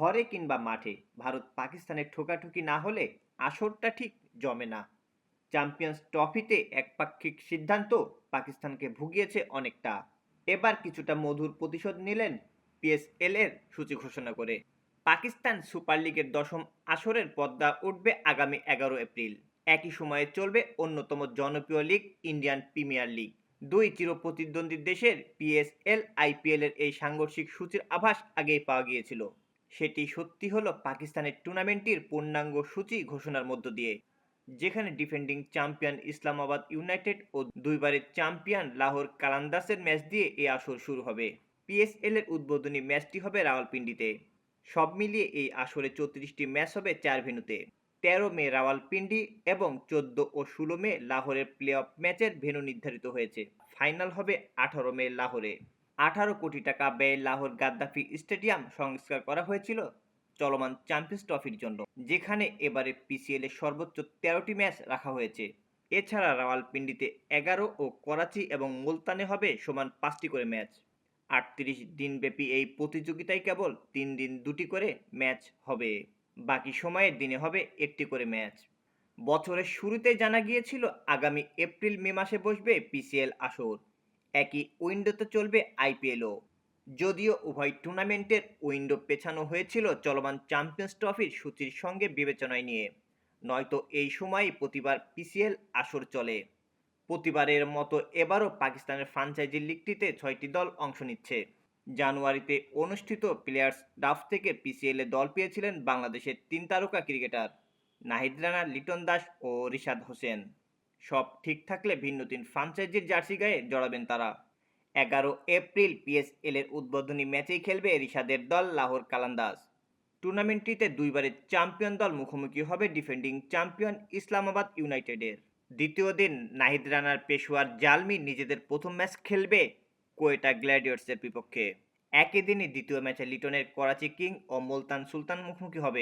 ঘরে কিংবা মাঠে। ভারত পাকিস্তানের ঠোকাঠুকি না হলে আসরটা ঠিক জমে না। চ্যাম্পিয়ন্স ট্রফিতে একপাক্ষিক সিদ্ধান্ত পাকিস্তানকে ভুগিয়েছে অনেকটা। এবার কিছুটা মধুর প্রতিশোধ নিলেন পিএসএল এর সূচি ঘোষণা করে। পাকিস্তান সুপার লিগের দশম আসরের পদ্মা উঠবে আগামী এগারো এপ্রিল। একই সময়ে চলবে অন্যতম জনপ্রিয় লিগ ইন্ডিয়ান প্রিমিয়ার লিগ। দুই চিরপ্রতিদ্বন্দ্বী দেশের পিএসএল আইপিএল এর এই সাংঘর্ষিক সূচির আভাস আগেই পাওয়া গিয়েছিল। সেটি সত্যি হলো পাকিস্তানের টুর্নামেন্টটির পূর্ণাঙ্গ সূচি ঘোষণার মধ্য দিয়ে, যেখানে ডিফেন্ডিং চ্যাম্পিয়ন ইসলামাবাদ ইউনাইটেড ও দুইবারের চ্যাম্পিয়ন লাহোর কালান্দাসের ম্যাচ দিয়ে এই আসর শুরু হবে। পিএসএল এর উদ্বোধনী ম্যাচটি হবে রাওয়ালপিন্ডিতে। সব মিলিয়ে এই আসরে চৌত্রিশটি ম্যাচ হবে চার ভেন্যুতে। তেরো মে রাওয়ালপিন্ডি এবং চোদ্দ ও ষোলো মে লাহোরের প্লে অফ ম্যাচের ভেন্যু নির্ধারিত হয়েছে। ফাইনাল হবে আঠারো মে লাহোরে। আঠারো কোটি টাকা ব্যয়ে লাহোর গাদ্দাফি স্টেডিয়াম সংস্কার করা হয়েছিল চলমান চ্যাম্পিয়ন্স ট্রফির জন্য, যেখানে এবারে পিসিএল সর্বোচ্চ তেরোটি ম্যাচ রাখা হয়েছে। এছাড়া রাওয়ালপিন্ডিতে এগারো ও করাচি এবং মুলতানে হবে সমান পাঁচটি করে ম্যাচ। আটত্রিশ দিনব্যাপী এই প্রতিযোগিতায় কেবল তিন দিন দুটি করে ম্যাচ হবে, বাকি সময়ের দিনে হবে একটি করে ম্যাচ। বছরের শুরুতেই জানা গিয়েছিল, আগামী এপ্রিল, মে মাসে বসবে পিসিএল আসর। একই উইন্ডোতে চলবে আইপিএলও যদিও উভয় টুর্নামেন্টের উইন্ডো পেছানো হয়েছিল চলমান চ্যাম্পিয়ন্স ট্রফির সূচির সঙ্গে বিবেচনায় নিয়ে। নয়তো এই সময়ই প্রতিবার পিসিএল আসর চলে। প্রতিবারের মতো এবারও পাকিস্তানের ফ্রাঞ্চাইজি লিগটিতে ছয়টি দল অংশ নিচ্ছে। জানুয়ারিতে অনুষ্ঠিত প্লেয়ার্স ডাফ থেকে পিসিএলে দল পেয়েছিলেন বাংলাদেশের তিন তারকা ক্রিকেটার নাহিদ রানা, লিটন দাস ও রিশাদ হোসেন। সব ঠিক থাকলে ভিন্ন তিন ফ্রাঞ্চাইজির জার্সি গায়ে জড়াবেন তারা। এগারো এপ্রিল পিএসএল এর উদ্বোধনী ম্যাচেই খেলবে রিশাদের দল লাহোর কালান্দাস টুর্নামেন্টটিতে দুইবারের চ্যাম্পিয়ন দল মুখোমুখি হবে ডিফেন্ডিং চ্যাম্পিয়ন ইসলামাবাদ ইউনাইটেডের। দ্বিতীয় দিন নাহিদ রানার পেশোয়ার জালমি নিজেদের প্রথম ম্যাচ খেলবে কোয়েটা গ্ল্যাডিয়ার্সের বিপক্ষে। একই দিনই দ্বিতীয় ম্যাচে লিটনের করাচি কিং ও মুলতান সুলতান মুখোমুখি হবে।